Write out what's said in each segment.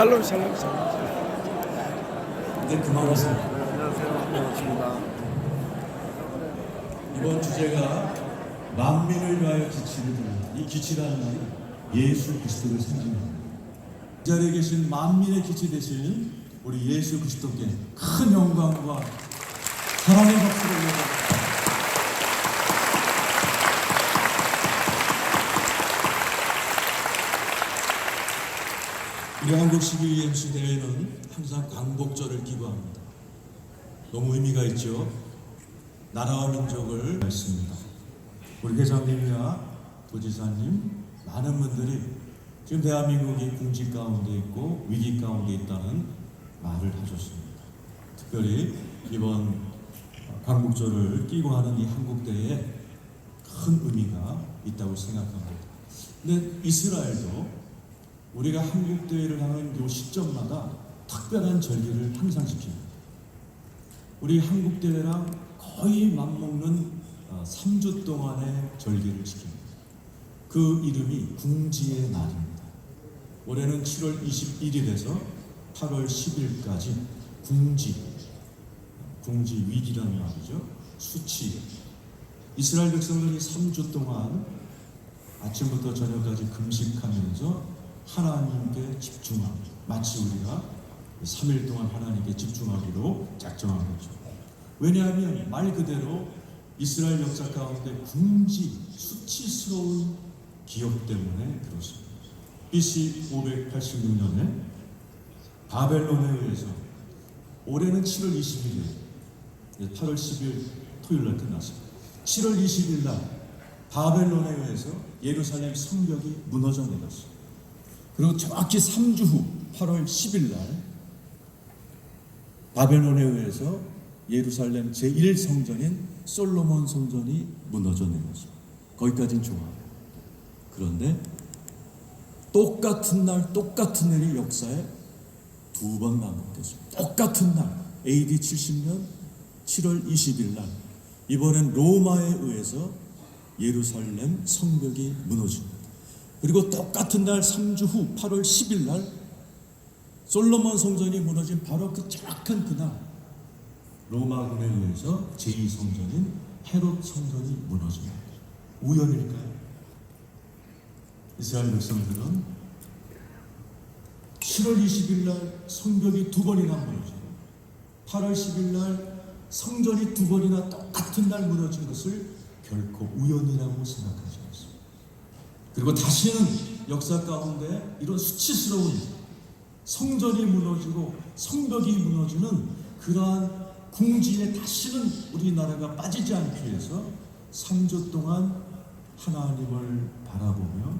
샬롬 샬롬 샬롬. 네, 그만하세요. 안녕하세요. 반갑습니다. 이번 주제가 만민을 위하여 기치를 드는 이 기치라는 말이 예수 그리스도를 상징합니다. 이 자리에 계신 만민의 기치 되신 우리 예수 그리스도께 큰 영광과 사랑의 박수를 올려드립니다. 한국 12MC 대회는 항상 광복절을 기고합니다. 너무 의미가 있죠. 나라와 민족을 말씀입니다. 우리 회장님이나 도지사님 많은 분들이 지금 대한민국이 궁지 가운데 있고 위기 가운데 있다는 말을 하셨습니다. 특별히 이번 광복절을 끼고 하는 이 한국대에 큰 의미가 있다고 생각합니다. 근데 이스라엘도 우리가 한국대회를 하는 요 시점마다 특별한 절기를 항상 지킵니다. 우리 한국대회랑 거의 맞먹는 3주 동안의 절기를 지킵니다. 그 이름이 궁지의 날입니다. 올해는 7월 21일에서 8월 10일까지 궁지, 궁지 위기라는 말이죠. 수치. 이스라엘 백성들이 3주 동안 아침부터 저녁까지 금식하면서 하나님께 집중합니다. 마치 우리가 3일 동안 하나님께 집중하기로 작정한 거죠. 왜냐하면 말 그대로 이스라엘 역사 가운데 궁지, 수치스러운 기억 때문에 그렇습니다. BC 586년에 바벨론에 의해서 올해는 7월 20일에 8월 10일 토요일 날 끝났습니다. 7월 20일 날 바벨론에 의해서 예루살렘 성벽이 무너져 내렸습니다. 그리고 정확히 3주 후 8월 10일 날 바벨론에 의해서 예루살렘 제1성전인 솔로몬 성전이 무너져 내렸습니다. 거기까지는 좋아요. 그런데 똑같은 날 똑같은 일이 역사에 두 번 반복됐습니다. 똑같은 날 AD 70년 7월 20일 날 이번엔 로마에 의해서 예루살렘 성벽이 무너집니다. 그리고 똑같은 날 3주 후 8월 10일 날 솔로몬 성전이 무너진 바로 그 정확한 그날 로마군에 의해서 제2성전인 헤롯 성전이 무너집니다. 우연일까요? 이스라엘 백성들은 7월 20일 날 성벽이 두 번이나 무너지고 8월 10일 날 성전이 두 번이나 똑같은 날 무너진 것을 결코 우연이라고 않습니다. 그리고 다시는 역사 가운데 이런 수치스러운 성전이 무너지고 성벽이 무너지는 그러한 궁지에 다시는 우리나라가 빠지지 않기 위해서 3주 동안 하나님을 바라보며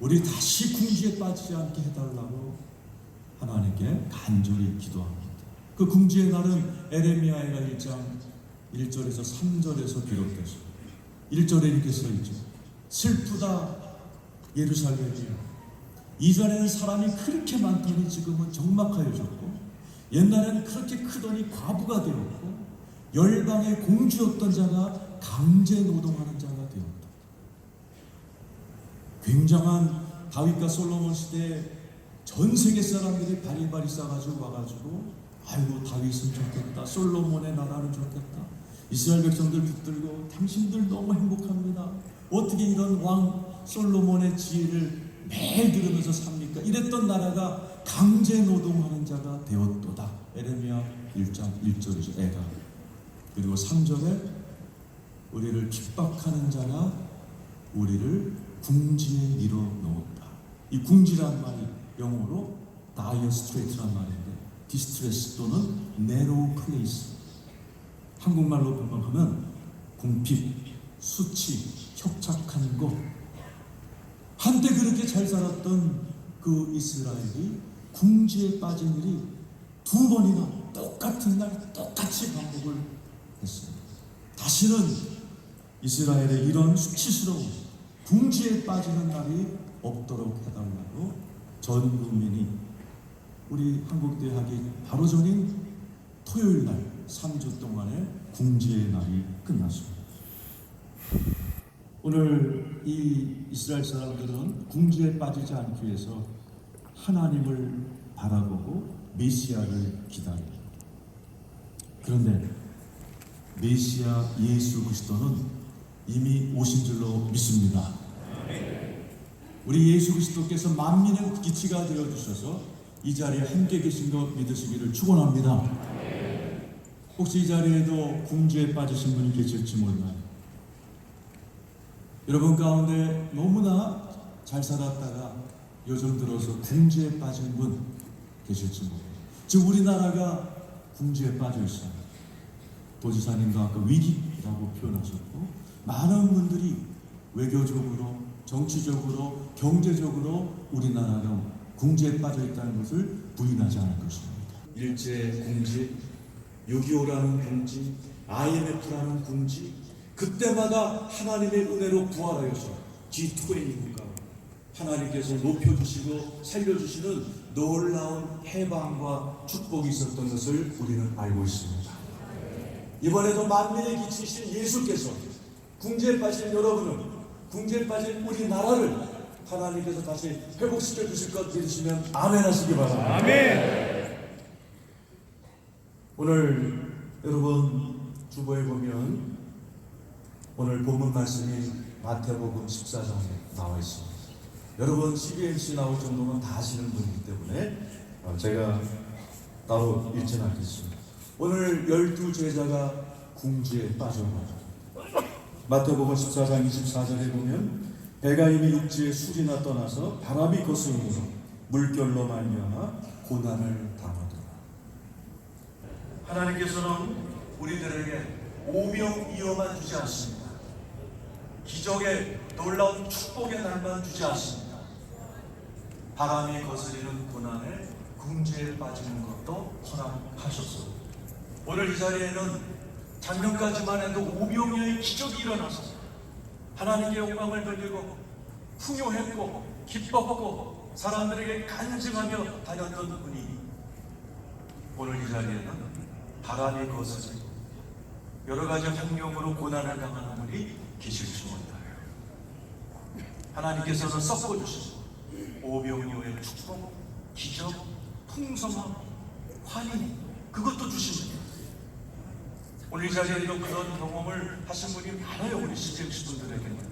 우리 다시 궁지에 빠지지 않게 해달라고 하나님께 간절히 기도합니다. 그 궁지의 날은 에레미야가 1장 1절에서 3절에서 기록됐습니다. 1절에 이렇게 써 있죠. 슬프다. 예루살렘이여 이전에는 사람이 그렇게 많더니 지금은 적막하여졌고 옛날에는 그렇게 크더니 과부가 되었고 열방의 공주였던 자가 강제 노동하는 자가 되었다. 굉장한 다윗과 솔로몬 시대에 전 세계 사람들이 바리바리 싸가지고 와가지고 아이고 다윗은 좋겠다 솔로몬의 나라는 좋겠다 이스라엘 백성들 붙들고 당신들 너무 행복합니다 어떻게 이런 왕 솔로몬의 지혜를 매일 들으면서 삽니까? 이랬던 나라가 강제 노동하는 자가 되었도다. 에레미야 1장 1절이죠. 애가. 그리고 3절에 우리를 핍박하는 자가 우리를 궁지에 밀어 넣었다. 이 궁지란 말이 영어로 dire strait란 말인데 디스트레스 또는 narrow place. 한국말로 번역하면 궁핍, 수치, 협착한 곳 한때 그렇게 잘 살았던 그 이스라엘이 궁지에 빠진 일이 두 번이나 똑같은 날 똑같이 반복을 했습니다. 다시는 이스라엘의 이런 수치스러운 궁지에 빠지는 날이 없도록 해달라고 전 국민이 우리 한국대학이 바로 전인 토요일 날 3주 동안의 궁지의 날이 끝났습니다. 오늘 이 이스라엘 사람들은 궁지에 빠지지 않기 위해서 하나님을 바라보고 메시아를 기다립니다. 그런데 메시아 예수 그리스도는 이미 오신 줄로 믿습니다. 우리 예수 그리스도께서 만민의 기치가 되어 주셔서 이 자리에 함께 계신 것 믿으시기를 축원합니다. 혹시 이 자리에도 궁지에 빠지신 분이 계실지 몰라요. 여러분 가운데 너무나 잘 살았다가 요즘 들어서 궁지에 빠진 분 계실지 모르겠어요. 지금 우리나라가 궁지에 빠져 있어요. 도지사님도 아까 위기라고 표현하셨고 많은 분들이 외교적으로, 정치적으로, 경제적으로 우리나라가 궁지에 빠져 있다는 것을 부인하지 않을 것입니다. 일제 궁지, 6.25라는 궁지, IMF라는 궁지, 그때마다 하나님의 은혜로 부활하여서 G20 국가 하나님께서 높여주시고 살려주시는 놀라운 해방과 축복이 있었던 것을 우리는 알고 있습니다. 이번에도 만민의 기치신 예수께서 궁지에 빠진 여러분은 궁지에 빠진 우리나라를 하나님께서 다시 회복시켜 주실 것 믿으시면 아멘 하시기 바랍니다. 아멘. 오늘 여러분 주보에 보면 오늘 본문 말씀이 마태복음 14장에 나와 있습니다. 여러분 CBMC 나올 정도면 다 아시는 분이기 때문에 어, 제가 따로 읽지는 않겠습니다. 오늘 열두 제자가 궁지에 빠져가지고 마태복음 14장 24절에 보면 배가 이미 육지에 술이나 떠나서 바람이 거스름으로 물결로 말미암아 고난을 당하더라. 하나님께서는 우리들에게 오병이어만 주지 않습니다. 기적의 놀라운 축복의 날만 주지 않습니다. 바람이 거스리는 고난에 궁지에 빠지는 것도 허락하셨습니다. 오늘 이 자리에는 작년까지만 해도 오병이어의 기적이 일어나서 하나님께 영광을 돌리고 풍요했고 기뻤고 사람들에게 간증하며 다녔던 분이 오늘 이 자리에는 바람이 거스리고 여러 가지 환경으로 고난을 당하는 분이 계실지 몰라요. 하나님께서는 섞어주시고 오병이어의 축복, 기적, 풍성함, 환희 그것도 주십니다. 오늘 이 자리에도 그런 경험을 하신 분이 많아요 우리 시쟁시 분들에게는.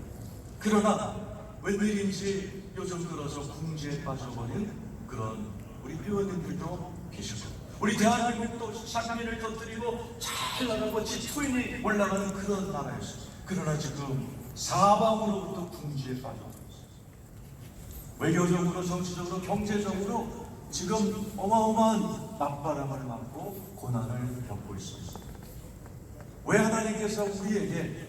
그러나 웬일인지 요즘 들어서 궁지에 빠져버린 그런 우리 회원님들도 계시고 우리 대한민국도 쌍민을 터뜨리고 잘 나가고 지투인이 올라가는 그런 나라였어요. 그러나 지금 사방으로부터 궁지에 빠져 외교적으로, 정치적으로, 경제적으로 지금 어마어마한 맞바람을 맞고 고난을 겪고 있습니다. 왜 하나님께서 우리에게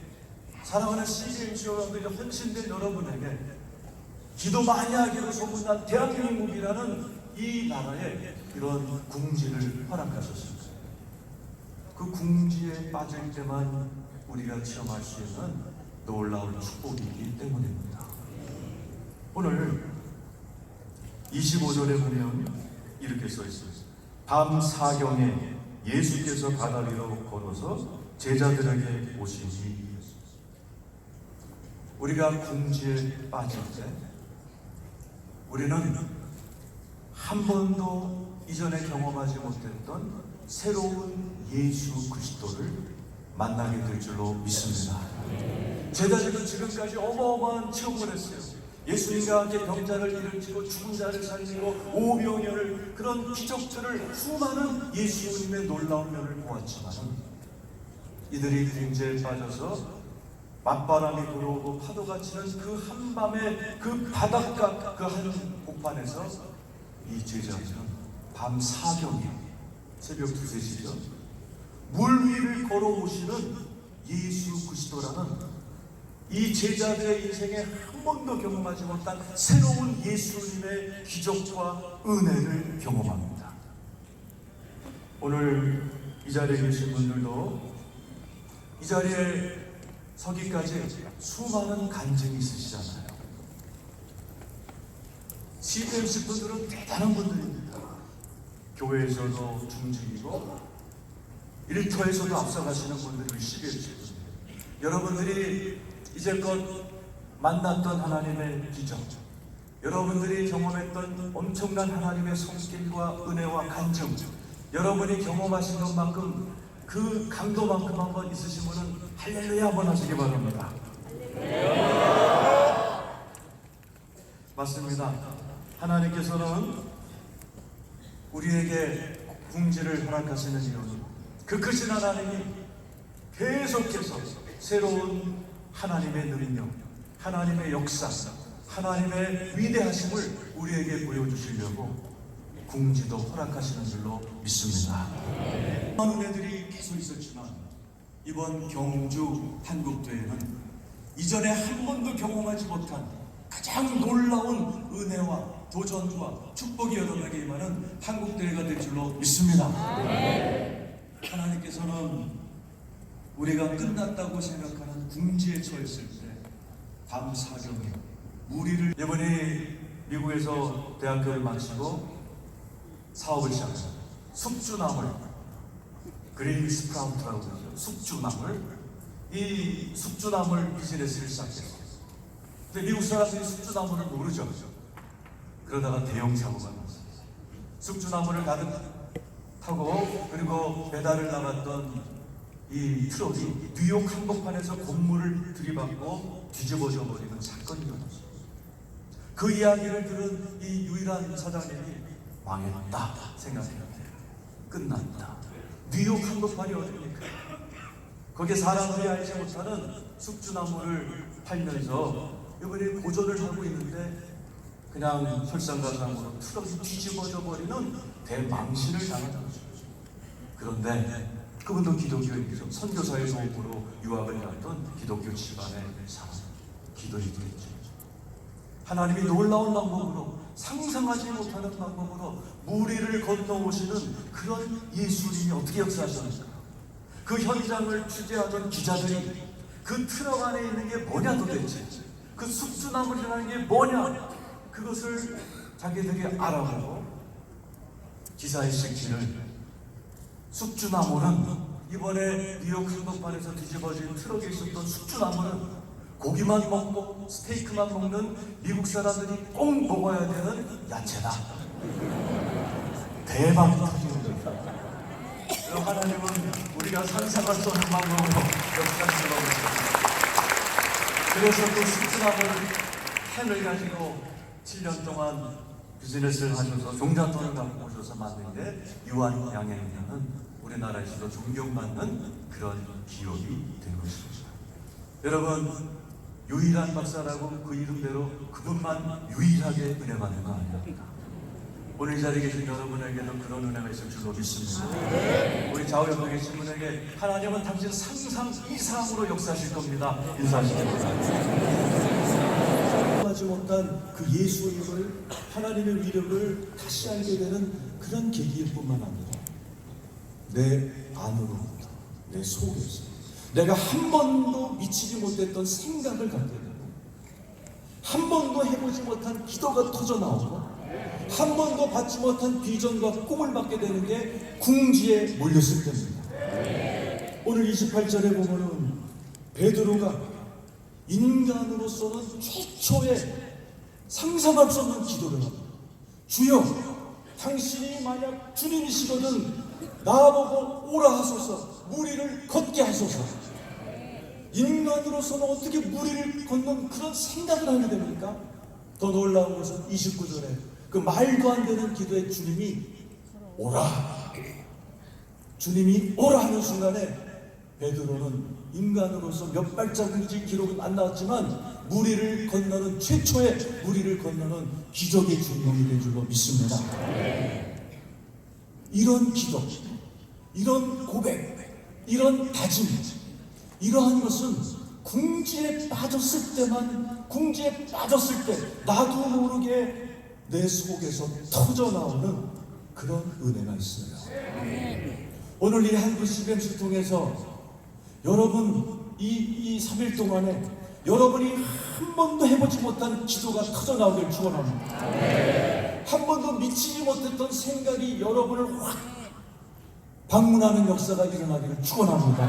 사랑하는 CBMC 여러분들 헌신된 여러분에게 기도 많이 하기로 소문난 대한민국이라는 이 나라에 이런 궁지를 허락하셨습니다. 그 궁지에 빠질 때만 우리가 체험할 수 있는 놀라운 축복이기 때문입니다. 오늘 25절에 보면 이렇게 써 있어요. 밤 사경에 예수께서 바다 위로 걸어서 제자들에게 오시니 우리가 궁지에 빠질 때 우리는 한 번도 이전에 경험하지 못했던 새로운 예수 그리스도를 만나게 될 줄로 믿습니다. 제자들은 지금까지 어마어마한 체험을 했어요. 예수님과 함께 병자를 일으키고 죽은 자를 살리고 오병이어를 그런 기적들을 수많은 예수님의 놀라운 면을 보았지만 이들이 궁지에 빠져서 맞바람이 불어오고 파도가 치는 그 한밤의 그 바닷가 그한 복판에서 이 제자들은 밤 사경에 새벽 두세 시죠 물 위를 걸어오시는 예수 그리스도라는 이 제자들의 인생에 한 번도 경험하지 못한 새로운 예수님의 기적과 은혜를 경험합니다. 오늘 이 자리에 계신 분들도 이 자리에 서기까지 수많은 간증이 있으시잖아요. CBMC 분들은 대단한 분들입니다. 교회에서도 중직이고 일터에서도 앞서가시는 분들이 CBMC 분들. 여러분들이 이제껏 만났던 하나님의 기적, 여러분들이 경험했던 엄청난 하나님의 손길과 은혜와 간증, 여러분이 경험하신 것만큼 그 강도만큼 한번 있으시면은 할렐루야 한번 하시기 바랍니다. 맞습니다. 하나님께서는 우리에게 궁지를 허락하시는 이유는 그 크신 하나님이 계속해서 새로운 하나님의 능력, 하나님의 역사, 하나님의 위대하심을 우리에게 보여주시려고 궁지도 허락하시는 줄로 믿습니다. 많은 은혜들이 계속 있었지만 이번 경주 한국대회는 이전에 한 번도 경험하지 못한 가장 놀라운 은혜와 도전과 축복이 여러분에게 임하는 한국대회가 될 줄로 믿습니다. 하나님께서는 우리가 끝났다고 생각하는 궁지에 처했을 때밤 사경에 우리를 이번에 미국에서 대학교를 마치고 사업을 시작했어요. 숙주나물 그린 스프라우트라고 그러죠. 숙주나물 이 숙주나물 비즈니스를 시작했어요. 근데 미국 사람들이 숙주나물을 모르죠. 그러다가 대형 사고가 났어요. 숙주나물을 가득 타고 그리고 배달을 나갔던 이 트럭이 뉴욕 한복판에서 건물을 들이받고 뒤집어져 버리는 사건이 일어났어요. 그 이야기를 들은 이 유일한 사장님이 망했다 생각했는데 끝났다. 뉴욕 한복판이 어딥니까? 거기에 사람들이 알지 못하는 숙주나무를 팔면서 이번에 고전을 하고 있는데 그냥 설상가상으로 트럭이 뒤집어져 버리는 대망신을 거죠. 그런데 그분도 기독교인이죠. 선교사의 도움으로 유학을 갔던 기독교 집안의 사람, 기도리들이죠. 하나님이 놀라운 방법으로 상상하지 못하는 방법으로 무리를 건너오시는 그런 예수님이 어떻게 역사하셨는가? 그 현장을 취재하던 기자들이 그 트럭 안에 있는 게 뭐냐 도대체? 그 숙주나물이라는 게 뭐냐? 그것을 자기들이 알아보고 기사에 실기를 숙주나물은 이번에 뉴욕 한복판에서 뒤집어진 트럭에 있었던 숙주나물은 고기만 먹고 스테이크만 먹는 미국 사람들이 꼭 먹어야 되는 야채다. 대박이 터지는 겁니다. 하나님은 우리가 상상할 수 없는 방법으로 역사하시는 겁니다. 그래서 그 숙주나물 캔을 가지고 7년 동안 비즈니스를 하셔서 종잣돈을 갖고 오셔서 만든 게 유한 양행이라는 우리나라에서도 존경받는 그런 기업이 된 것입니다. 여러분 유일한 박사라고 그 이름대로 그분만 유일하게 은혜 받는 거 아닙니까? 오늘 이 자리에 계신 여러분에게도 그런 은혜가 있을 줄로 믿습니다. 우리 좌우 옆에 계신 분에게 하나님은 당신 상상 이상으로 역사하실 겁니다. 인사하시기 바랍니다. 못한 그 예수님을 하나님의 위력을 다시 알게 되는 그런 계기일 뿐만 아니라 내 안으로부터 내 속에서 내가 한 번도 미치지 못했던 생각을 갖게 되고 한 번도 해보지 못한 기도가 터져 나오고 한 번도 받지 못한 비전과 꿈을 받게 되는 게 궁지에 몰렸을 때입니다. 오늘 28절에 보면은 베드로가 인간으로서는 최초의 상상할 수 없는 기도를. 주여, 당신이 만약 주님이시거든 나보고 오라 하소서, 무리를 걷게 하소서. 인간으로서는 어떻게 무리를 걷는 그런 생각을 하게 됩니까? 더 놀라운 것은 29절에 그 말도 안 되는 기도에 주님이 오라. 주님이 오라 하는 순간에 베드로는 인간으로서 몇 발자국인지 기록은 안 나왔지만 무리를 건너는 최초의 무리를 건너는 기적의 주인공이 된 줄로 믿습니다. 이런 기도, 이런 고백, 이런 다짐, 이러한 것은 궁지에 빠졌을 때만 궁지에 빠졌을 때 나도 모르게 내 속에서 터져 나오는 그런 은혜가 있어요. 오늘 이 한국 시간을 통해서 여러분 이, 이 3일 동안에 여러분이 한 번도 해보지 못한 기도가 터져 나오길 축원합니다. 한 번도 미치지 못했던 생각이 여러분을 확 방문하는 역사가 일어나기를 축원합니다.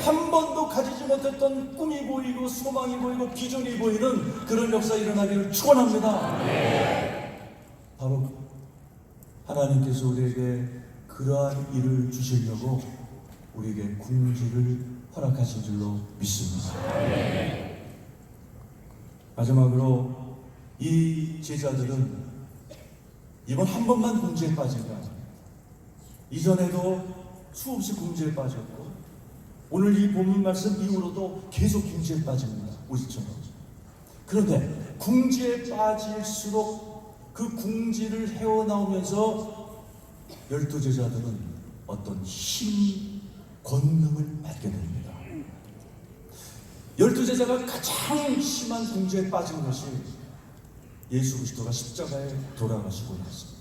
한 번도 가지지 못했던 꿈이 보이고 소망이 보이고 비전이 보이는 그런 역사 일어나기를 축원합니다. 바로 하나님께서 우리에게 그러한 일을 주시려고 우리에게 궁지를 허락하신 줄로 믿습니다. 마지막으로 이 제자들은 이번 한 번만 궁지에 빠진 게 아닙니다. 이전에도 수없이 궁지에 빠졌고 오늘 이 본문 말씀 이후로도 계속 궁지에 빠집니다. 오시처럼. 그런데 궁지에 빠질수록 그 궁지를 헤어나오면서 열두 제자들은 어떤 힘, 권능을 받게 됩니다. 열두 제자가 가장 심한 궁지에 빠진 것이 예수 그리스도가 십자가에 돌아가시고 났습니다.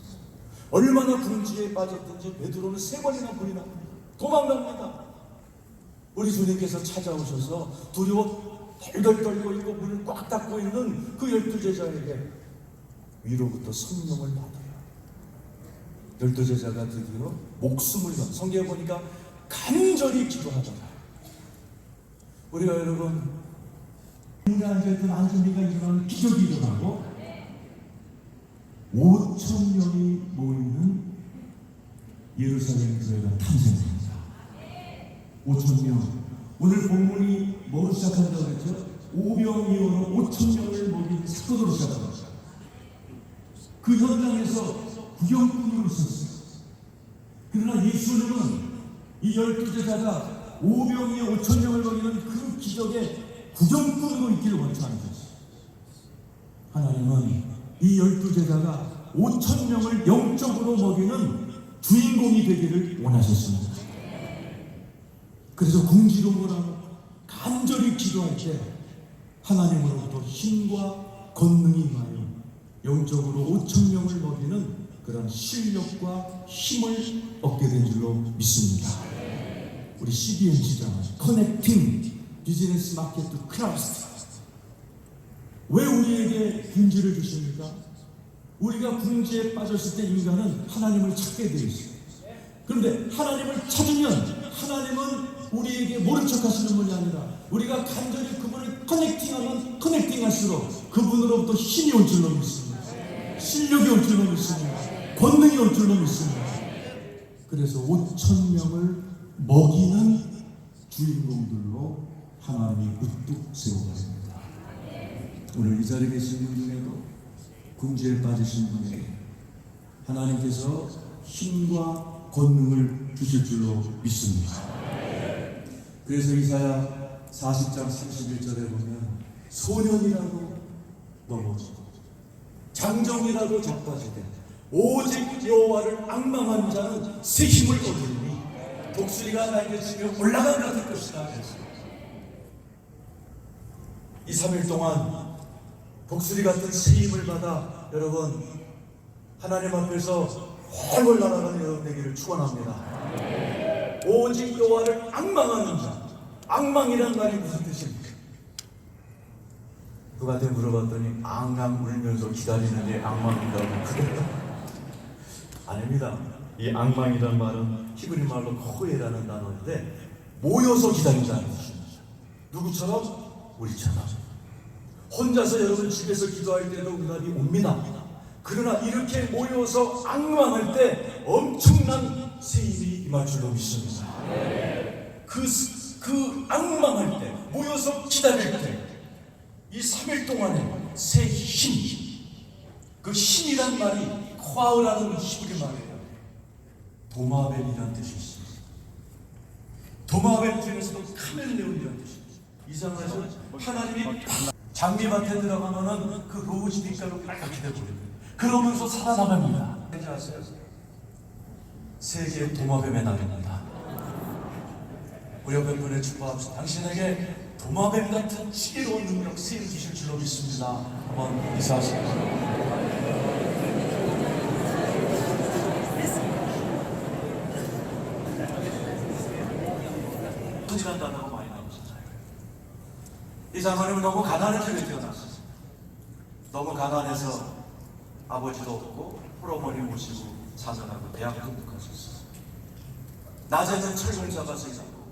얼마나 궁지에 빠졌든지 베드로는 세 번이나 불이 납니다. 도망갑니다. 우리 주님께서 찾아오셔서 두려워 덜덜 떨고 있고 문을 꽉 닫고 있는 그 열두 제자에게 위로부터 성령을 받아요. 열두 제자가 드디어 목숨을 건 성경에 보니까 간절히 기도하더라. 우리가 여러분 앉아있던 안전이가 일어나는 기적이 일어나고 5천 명이 모이는 예루살렘 교회가 탄생됩니다. 5천 명. 오늘 본문이 뭐로 시작한다고 그랬죠? 오병이어로 5천 명을 먹인 사건으로 시작합니다. 그 현장에서 구경꾼으로 있었어요. 그러나 예수님은 이 열두 제자가 오병이어 5천 명을 먹이는 그 기적에 구경꾼으로 있기를 원치 않으셨어요. 하나님은 이 열두 제자가 5천 명을 영적으로 먹이는 주인공이 되기를 원하셨습니다. 그래서 궁지로모라고 간절히 기도할 때 하나님으로부터 힘과 권능이 임하여 영적으로 5천 명을 먹이는 그런 실력과 힘을 얻게 된 줄로 믿습니다. 우리 CBN 시장은 커넥팅 비즈니스 마켓 투 크라우스트 왜 우리에게 궁지를 주십니까? 우리가 궁지에 빠졌을 때 인간은 하나님을 찾게 되어 있어요. 그런데 하나님을 찾으면 하나님은 우리에게 모른 척 하시는 분이 아니라 우리가 간절히 그분을 커넥팅하면 커넥팅할수록 그분으로부터 힘이 올 줄로 믿습니다. 실력이 올 줄로 믿습니다. 권능이 올 줄로 믿습니다. 그래서 5천 명을 먹이는 주인공들로 하나님이 우뚝 세워가십니다. 오늘 이 자리에 계신 분 중에도 궁지에 빠지신 분에게 하나님께서 힘과 권능을 주실 줄로 믿습니다. 그래서 이사야 40장 31절에 보면 소년이라도 넘어지고 장정이라도 자빠지되 오직 여호와를 악망하는 자는 새 힘을 얻으니 독수리가 날개치며 올라간 같을 것이다 그랬습니다. 이 3일 동안 독수리 같은 새 힘을 받아 여러분 하나님 앞에서 훨훨 날아가는 여러분 되기를 축원합니다. 오직 여호와를 악망하는 자. 악망이란 말이 무슨 뜻입니까? 누구한테 물어봤더니 앙앙 울면서 기다리는 게 악망이라고 그랬다. 아닙니다. 이 악망이란 말은 히브리 말로 코에라는 단어인데 모여서 기다린다는 뜻입니다. 누구처럼? 우리처럼. 혼자서 여러분 집에서 기도할 때도 응답이 옵니다. 그러나 이렇게 모여서 악망할 때 엄청난 새 힘이 임할 줄로 믿습니다. 그, 그 악망할 때, 모여서 기다릴 때, 이 3일 동안에 새 힘, 그 힘이란 말이 코아우라는 히브리 말이에요. 도마벨이라는 뜻이 있습니다. 도마벨 중에서도 카멜레온이라는 뜻이 있습니다. 이상하죠? 하나님이 장미밭에 들어가면은 그 로즈 빛깔로 빨갛게 되버립니다. 그러면서 살아나갑니다. 아세요? 세계 도마뱀의 날입니다. 우리 옆에 분에 축복합시다. 당신에게 도마뱀 같은 지혜로운 능력 쓰임 주실 줄로 믿습니다. 한번. 분이란 단어가 많이 나오잖아요. 이 장모님은 너무 집에 태어났어요. 너무 가난해서 아버지도 없고 홀어머니 모시고 자살하고 대학도 못 가셨어요. 낮에는 잡아서 일하고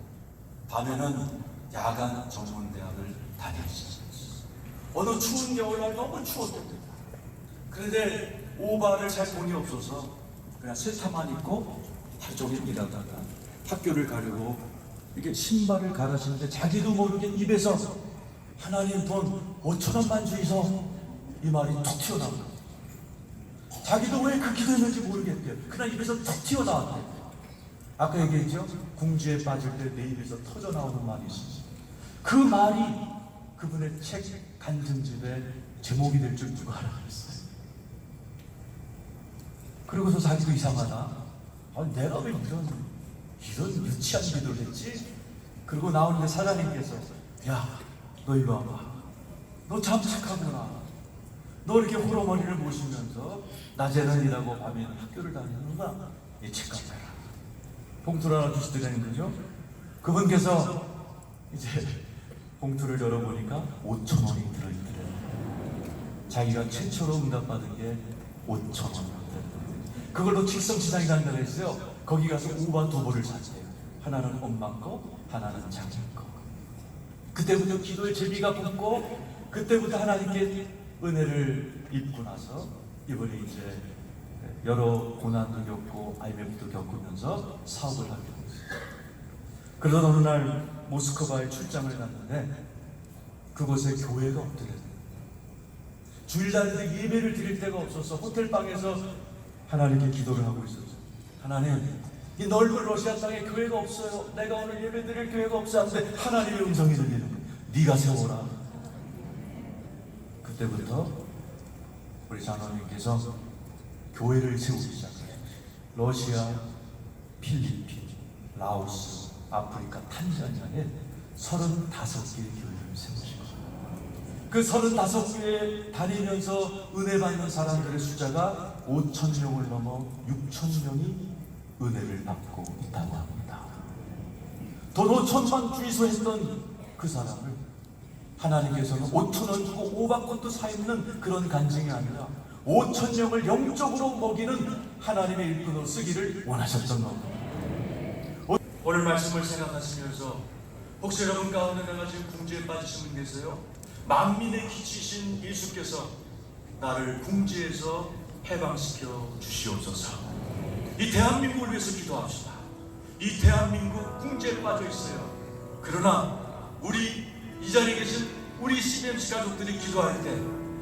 밤에는 야간 전문 대학을 다녔어요. 어느 추운 겨울날 너무 추웠답니다. 그런데 오바를 살 돈이 없어서 그냥 세타만 입고 하루 종일 일하다가 학교를 가려고 이렇게 신발을 갈아 신는데 자기도 모르게 입에서 하나님 돈 5천 원만 주이소 이 말이 툭 튀어나온 거예요. 자기도 왜 그 기도했는지 모르겠대요. 그냥 입에서 툭 튀어나왔대요. 아까 얘기했죠? 궁지에 빠질 때 내 입에서 터져 나오는 말이 있어요. 그 말이 그분의 책 간증집에 제목이 될 줄 누가 알아 그랬어요. 그러고서 자기도 이상하다. 아, 내가 왜 이런 이런 유치한 기도를 했지? 그리고 나오는데 사장님께서 야, 너 이리 와봐. 너참 착하구나. 너 이렇게 호러머니를 모시면서 낮에는 일하고 밤에는 학교를 다니는구나. 이 책값 내라. 봉투를 하나 주시더라는 거죠. 그분께서 이제 봉투를 열어보니까 5천 원이 들어있더래요. 자기가 최초로 응답받은 게 5천 원이었대요. 그걸로 칙성시장에 간다고 했어요. 거기 가서 두 벌을 샀대요. 하나는 엄마 거, 하나는 자기 거. 그때부터 기도의 제비가 붙고 그때부터 하나님께 은혜를 입고 나서 이번에 이제 여러 고난도 겪고 IMF도 겪으면서 사업을 하게 됐어요. 그러던 어느 날 모스크바에 출장을 갔는데 그곳에 교회가 없더래요. 주일날인데 예배를 드릴 데가 없어서 호텔 방에서 하나님께 기도를 하고 있었죠. 하나님, 이 넓은 러시아 땅에 교회가 없어요. 내가 오늘 예배 드릴 교회가 없어. 하는데 하나님의 음성이 들리는. 네가 세워라. 그때부터 우리 장로님께서 교회를 세우기 시작해요. 러시아, 필리핀, 라오스, 아프리카, 탄자니아에 35개의 교회를 세우신 거예요. 그 35교회 다니면서 은혜 받는 사람들의 숫자가 5천 명을 넘어 6천 명이 은혜를 받고 있다고 합니다. 돈 5천만 주이소 했던 그 사람을 하나님께서는 5천 원 주고 오박꽃도 사 입는 그런 간증이 아니라 5천 명을 영적으로 먹이는 하나님의 일꾼으로 쓰기를 원하셨던 겁니다. 오늘 말씀을 생각하시면서 혹시 여러분 가운데 내가 지금 궁지에 빠지신 분 계세요? 만민의 기치신 예수께서 나를 궁지에서 해방시켜 주시옵소서. 이 대한민국을 위해서 기도합시다. 이 대한민국 궁지에 빠져 있어요. 그러나 우리 이 자리에 계신 우리 CBMC 가족들이 기도할 때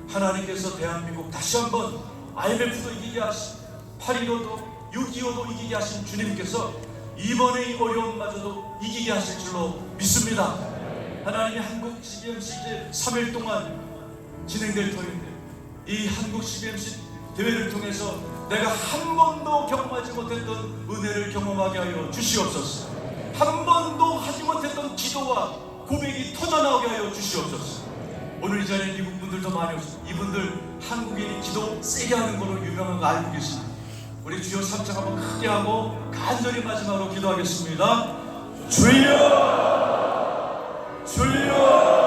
하나님께서 대한민국 다시 한번 IMF도 이기게 하신 8.15도 6.25도 이기게 하신 주님께서 이번에 이 어려움마저도 이기게 하실 줄로 믿습니다. 하나님이 한국 CBMC 이제 3일 동안 진행될 터인데 이 한국 CBMC 대회를 통해서 내가 한 번도 경험하지 못했던 은혜를 경험하게 하여 주시옵소서. 한 번도 하지 못했던 기도와 고백이 터져나오게 하여 주시옵소서. 오늘 이 자리에 미국 분들도 많이 오시고 이분들 한국인이 기도 세게 하는 걸로 유명한 거 알고 계시니 우리 주여 삼창 한번 크게 하고 간절히 마지막으로 기도하겠습니다. 주여! 주여!